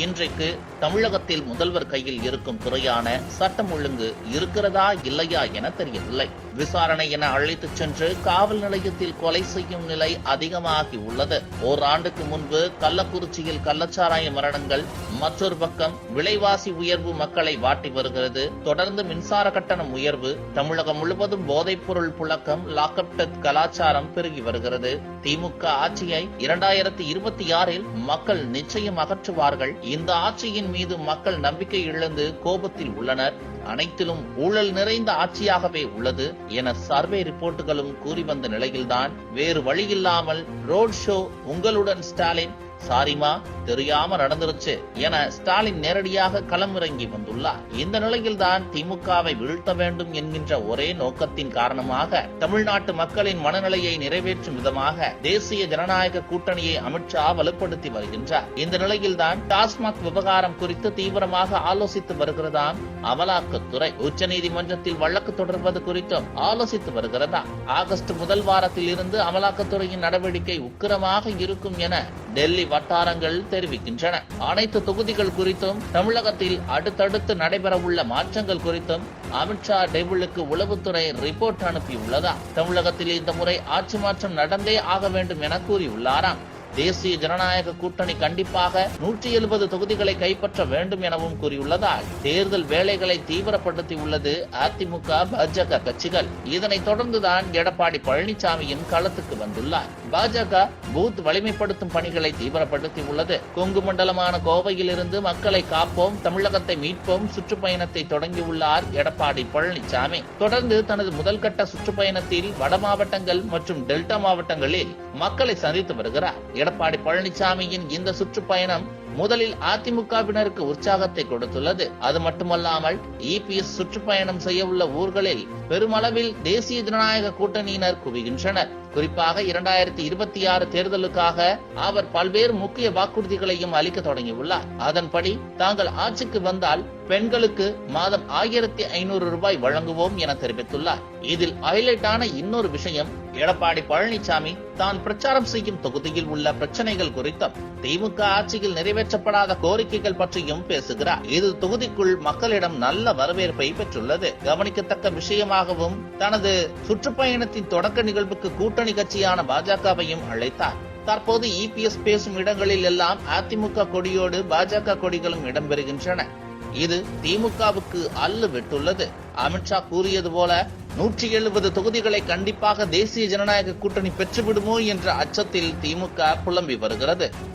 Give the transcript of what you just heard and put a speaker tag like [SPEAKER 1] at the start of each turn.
[SPEAKER 1] இன்றைக்கு தமிழகத்தில் முதல்வர் கையில் இருக்கும் துறையான சட்டம் ஒழுங்கு இருக்கிறதா இல்லையா என தெரியவில்லை. விசாரணை என அழைத்துச் சென்று காவல் நிலையத்தில் கொலை செய்யும் நிலை அதிகமாகி உள்ளது. ஓராண்டுக்கு முன்பு கள்ளக்குறிச்சியில் கள்ளச்சாராய மரணங்கள் மற்றொரு பக்கம் விலைவாசி உயர்வு மக்களை வாட்டி வருகிறது. தொடர்ந்து மின்சார கட்டணம் உயர்வு தமிழகம் முழுவதும் போதைப்பொருள் புழக்கம் லாக்அப் டெத் கலாச்சாரம் பெருகி வருகிறது. திமுக ஆட்சியை இரண்டாயிரத்தி இருபத்தி ஆறில் மக்கள் நிச்சயம் அகற்றுவார்கள். இந்த ஆட்சியின் மீது மக்கள் நம்பிக்கை இழந்து கோபத்தில் உள்ளனர். அனைத்திலும் ஊழல் நிறைந்த ஆட்சியாகவே உள்ளது என சர்வே ரிப்போர்ட்டுகளும் கூறி வந்த நிலையில்தான் வேறு வழியில்லாமல் ரோட் ஷோ உங்களுடன் ஸ்டாலின் சாரிமா தெரியாம நடந்துருச்சு என ஸ்டாலின் நேரடியாக களமிறங்கி வந்துள்ளார். இந்த நிலையில்தான் திமுகவை வீழ்த்த வேண்டும் என்கின்ற ஒரே நோக்கத்தின் காரணமாக தமிழ்நாட்டு மக்களின் மனநிலையை நிறைவேற்றும் விதமாக தேசிய ஜனநாயக கூட்டணியை அமித்ஷா வலுப்படுத்தி வருகின்றார். இந்த நிலையில்தான் டாஸ்மாக் விவகாரம் குறித்து தீவிரமாக ஆலோசித்து வருகிறதாம் அமலாக்கத்துறை. உச்சநீதிமன்றத்தில் வழக்கு தொடர்வது குறித்தும் ஆலோசித்து வருகிறதா ஆகஸ்ட் முதல் வாரத்தில் இருந்து அமலாக்கத்துறையின் நடவடிக்கை உக்கிரமாக இருக்கும் என டெல்லி வட்டாரங்கள் தெரிவிக்கின்றன. அனைத்து தொகுதிகள் குறித்தும் தமிழகத்தில் அடுத்தடுத்து நடைபெறவுள்ள மாற்றங்கள் குறித்தும் அமித்ஷா டெபிளுக்கு உளவுத்துறை ரிப்போர்ட் அனுப்பியுள்ளதா? தமிழகத்தில் இந்த முறை ஆட்சி மாற்றம் நடந்தே ஆக வேண்டும் என கூறியுள்ளாராம். தேசிய ஜனநாயக கூட்டணி கண்டிப்பாக நூற்றி எழுபது தொகுதிகளை கைப்பற்ற வேண்டும் எனவும் கூறியுள்ளதால் தேர்தல் வேலைகளை தீவிரப்படுத்தி உள்ளது அதிமுக பாஜக கட்சிகள். இதனைத் தொடர்ந்துதான் எடப்பாடி பழனிசாமியின் களத்துக்கு வந்துள்ளார். பாஜக பூத் வலிமைப்படுத்தும் பணிகளை தீவிரப்படுத்தி உள்ளது கொங்கு மண்டலமான கோவையிலிருந்து மக்களை காப்போம் தமிழகத்தை மீட்போம் சுற்றுப்பயணத்தை தொடங்கியுள்ளார் எடப்பாடி பழனிசாமி. தொடர்ந்து தனது முதல் கட்ட சுற்றுப்பயணத்தில் வட மாவட்டங்கள் மற்றும் டெல்டா மாவட்டங்களில் மக்களை சந்தித்து வருகிறார். எடப்பாடி பழனிசாமியின் இந்த சுற்றுப்பயணம் முதலில் அதிமுகவினருக்கு உற்சாகத்தை கொடுத்துள்ளது. அது மட்டுமல்லாமல் இபிஎஸ் சுற்றுப்பயணம் செய்ய உள்ள ஊர்களில் பெருமளவில் தேசிய ஜனநாயக கூட்டணியினர் குவிகின்றனர். குறிப்பாக இரண்டாயிரத்தி இருபத்தி ஆறு தேர்தலுக்காக அவர் பல்வேறு முக்கிய வாக்குறுதிகளையும் அளிக்க தொடங்கியுள்ளார். அதன்படி தாங்கள் ஆட்சிக்கு வந்தால் பெண்களுக்கு மாதம் ஆயிரத்தி ஐநூறு ரூபாய் வழங்குவோம் என தெரிவித்துள்ளார். இதில் ஹைலைட்டான இன்னொரு விஷயம் எடப்பாடி பழனிசாமி தான் பிரச்சாரம் செய்யும் தொகுதியில் உள்ள பிரச்சனைகள் குறித்தும் திமுக ஆட்சியில் நிறைவேற்றப்படாத கோரிக்கைகள் பற்றியும் பேசுகிறார். இது தொகுதிக்குள் மக்களிடம் நல்ல வரவேற்பை பெற்றுள்ளது. கவனிக்கத்தக்க விஷயமாகவும் தனது சுற்றுப்பயணத்தின் தொடக்க நிகழ்வுக்கு கூட்டணி கட்சியான பாஜகவையும் அழைத்தார். தற்போது இபிஎஸ் பேசும் இடங்களில் எல்லாம் அதிமுக கொடியோடு பாஜக கொடிகளும் இடம்பெறுகின்றன. இது திமுகவுக்கு அல்லு விட்டுள்ளது. அமித்ஷா கூறியது போல நூற்றி எழுபது தொகுதிகளை கண்டிப்பாக தேசிய ஜனநாயக கூட்டணி பெற்றுவிடுமோ என்ற அச்சத்தில் திமுக புலம்பி வருகிறது.